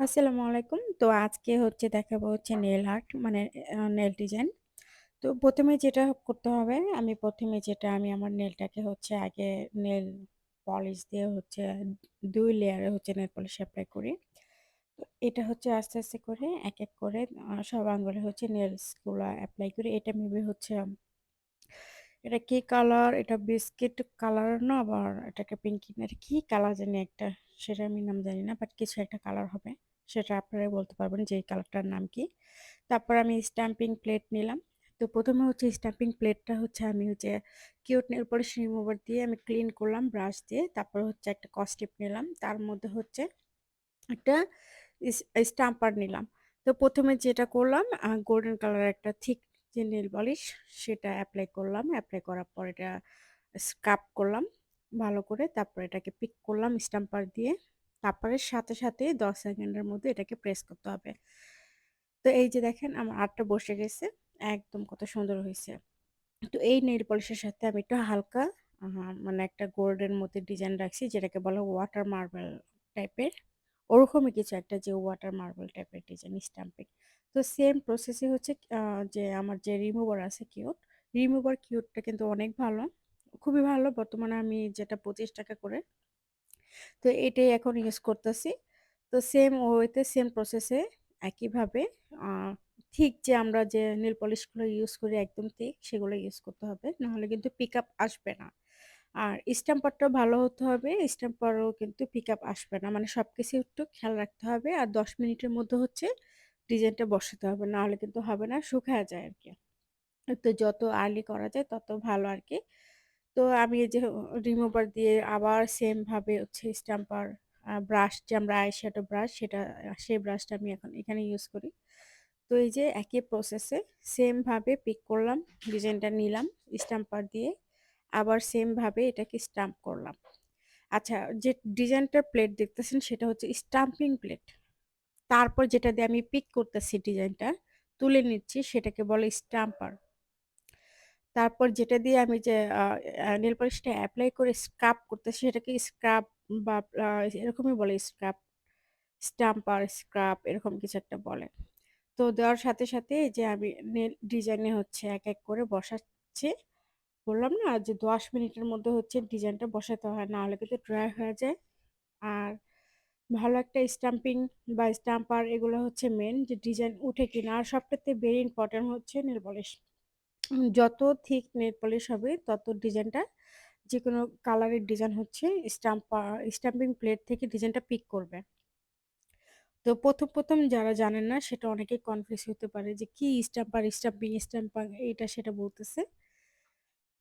আসসালামু আলাইকুম। তো আজকে হচ্ছে দেখাবো হচ্ছে নেল আর্ট মানে নেল ডিজাইন। তো প্রথমে যেটা করতে হবে আমি প্রথমে যেটা আমি আমার নেলটাকে হচ্ছে আগে নেল পলিশ দিয়ে হচ্ছে দুই লেয়ারে হচ্ছে নেল পলিশ অ্যাপ্লাই করি। তো এটা হচ্ছে আস্তে, আস্তে করে এক, এক করে সব আঙ্গুলে হচ্ছে নেলসগুলো অ্যাপ্লাই করি। এটা মেবি হচ্ছে এটা কি কালার? এটা বিস্কিট কালার না আবার এটাকে পিঙ্কি না কি কালার জানি একটা সেটা আমি নাম জানি না। বাট কিছু একটা কালার হবে। সেটা আপনারাই বলতে পারবেন যে এই কালারটার নাম কি। তারপর আমি স্ট্যাম্পিং প্লেট নিলাম। তো প্রথমে হচ্ছে স্ট্যাম্পিং প্লেটটা হচ্ছে আমি হচ্ছে কিউট নেল পলিশ রিমুভার দিয়ে আমি ক্লিন করলাম ব্রাশ দিয়ে। তারপর হচ্ছে একটা কসটিপ নিলাম। তার মধ্যে হচ্ছে একটা স্টাম্পার নিলাম। তো প্রথমে যেটা করলাম গোল্ডেন কালারের একটা থিক যে নেল পলিশ সেটা অ্যাপ্লাই করলাম। অ্যাপ্লাই করার পর এটা স্ক্রাব করলাম ভালো করে। তারপর এটাকে পিক করলাম স্টাম্পার দিয়ে। তারপরে সাথে, সাথে ১০ সেকেন্ডের মধ্যে এটাকে প্রেস করতে হবে। তো এই যে দেখেন আমার আর্টটা বসে গেছে। একদম কত সুন্দর হয়েছে তো এই নেইল পলিশের সাথে আমি একটু হালকা মানে একটা গোল্ডের মধ্যে ডিজাইন রাখছি যেটাকে বলে ওয়াটার মার্বেল টাইপের। ওরকমই কিছু একটা যে ওয়াটার মার্বেল টাইপের ডিজাইন স্ট্যাম্পিং। তো সেম প্রসেস এ হচ্ছে যে আমার যে রিমুভার আছে কিউট, রিমুভার কিউটটা কিন্তু অনেক ভালো। খুবই ভালো। বর্তমানে আমি যেটা ৳২৫ করে। তো এটাই এখন ইউজ করতেছি। তো সেম ওয়েতে সেম প্রসেসে একইভাবে ঠিক যে আমরা যে নীল পলিশগুলো ইউজ করি একদম ঠিক সেগুলো ইউজ করতে হবে। নাহলে কিন্তু পিকআপ আসবে না। আর স্ট্যাম্পারটাও ভালো হতে হবে। স্ট্যাম্পারও কিন্তু পিকআপ আসবে না। মানে সবকিছু একটু খেয়াল রাখতে হবে। আর ১০ মিনিটের মধ্যে হচ্ছে ডিজাইনটা বসাতে হবে। নাহলে কিন্তু হবে না, শুকায়া যায় আর কি তো যত আর্লি করা যায় তত ভালো আরকি। তো আমি এই যে রিমুভার দিয়ে আবার সেম ভাবে হচ্ছে স্ট্যাম্পার ব্রাশ যে আমরা আই শ্যাডো ব্রাশ সেটা সেই ব্রাশটা আমি এখন এখানে ইউজ করি। তো এই যে একই প্রসেসে এ সেম ভাবে পিক করলাম, ডিজাইনটা নিলাম স্ট্যাম্পার দিয়ে। আবার সেম ভাবে এটাকে স্টাম্প করলাম। আচ্ছা যে ডিজাইনটার প্লেট দেখতেছেন সেটা হচ্ছে স্টাম্পিং প্লেট। তারপর যেটা দিয়ে আমি পিক করতেছি ডিজাইনটা তুলে নিচ্ছি সেটাকে বলে স্ট্যাম্পার। তারপর যেটা দিয়ে আমি যে নেল পলিশটা এপ্লাই করে স্ক্রাব করতেছি সেটাকে স্ক্রাব বা এরকমই বলে স্ক্রাব, স্টাম্পার, স্ক্রাব এরকম কিছু একটা বলে। তো দেওয়ার সাথে, সাথে যে আমি নেল ডিজাইনে হচ্ছে এক, এক করে বসাচ্ছি। বললাম না যে ১০ মিনিটের মধ্যে হচ্ছে ডিজাইনটা বসাতে হয় নাহলে কিন্তু ড্রাই হয়ে যায়। আর ভালো একটা স্টাম্পিং বা স্টাম্পার এগুলো হচ্ছে মেন যে ডিজাইন উঠে কিনা। আর সবচাইতে ভেরি ইম্পোর্টেন্ট হচ্ছে নেল পলিশ। যত থিক নেল পলিশ হবে তত ডিজাইনটা যে কোনো কালারের ডিজাইন হচ্ছে স্টাম্পা স্টাম্পিং প্লেট থেকে ডিজাইনটা পিক করবে। তো ১ম, ১ম যারা জানেন না সেটা অনেকেই কনফিউজ হতে পারে যে কি স্টাম্পার, স্টাম্পিং, স্টাম্পার এইটা সেটা বলতেছে।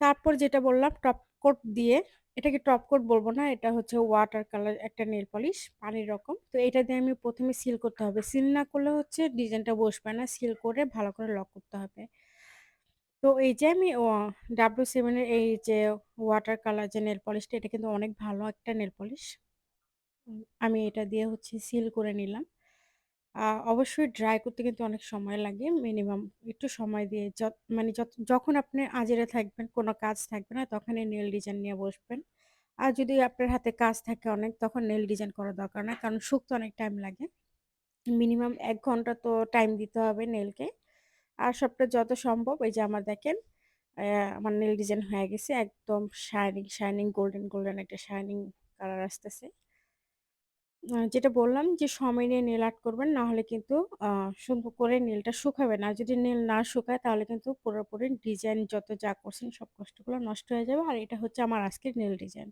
তারপর যেটা বললাম টপ কোট দিয়ে এটাকে টপ কোট বলব না। এটা হচ্ছে ওয়াটার কালার একটা নেল পলিশ পানির রকম। তো এটা দিয়ে আমি প্রথমে সিল করতে হবে। সিল না করলে হচ্ছে ডিজাইনটা বসবে না। সিল করে ভালো করে লক করতে হবে। তো এই যে আমি ও W7 এর এই যে ওয়াটার কালার যে নেল পলিশটা এটা কিন্তু অনেক ভালো একটা নেল পলিশ। আমি এটা দিয়ে হচ্ছে সিল করে নিলাম। অবশ্যই ড্রাই করতে কিন্তু অনেক সময় লাগে। মিনিমাম একটু সময় দিয়ে মানে যখন আপনি আজেরে থাকবেন, কোনো কাজ থাকবে না তখন এই নেল ডিজাইন নিয়ে বসবেন। আর যদি আপনার হাতে কাজ থাকে অনেক তখন নেল ডিজাইন করার দরকার নাই। কারণ শুকতে অনেক টাইম লাগে। মিনিমাম এক ঘণ্টা তো টাইম দিতে হবে নেলকে। আর সবটা যত সম্ভব এই যে আমার দেখেন আমার নীল ডিজাইন হয়ে গেছে। একদম শাইনিং, শাইনিং গোল্ডেন, গোল্ডেন একটা শাইনিং কালার আসতেছে। যেটা বললাম যে সময় নিয়ে নীল আর্ট করবেন নাহলে কিন্তু আ সুন্দর করে নীলটা শুকাবে না। যদি নীল না শুকায় তাহলে কিন্তু পুরোপুরি ডিজাইন যত যা করছেন সব কষ্টগুলো নষ্ট হয়ে যাবে। আর এটা হচ্ছে আমার আজকের নীল ডিজাইন।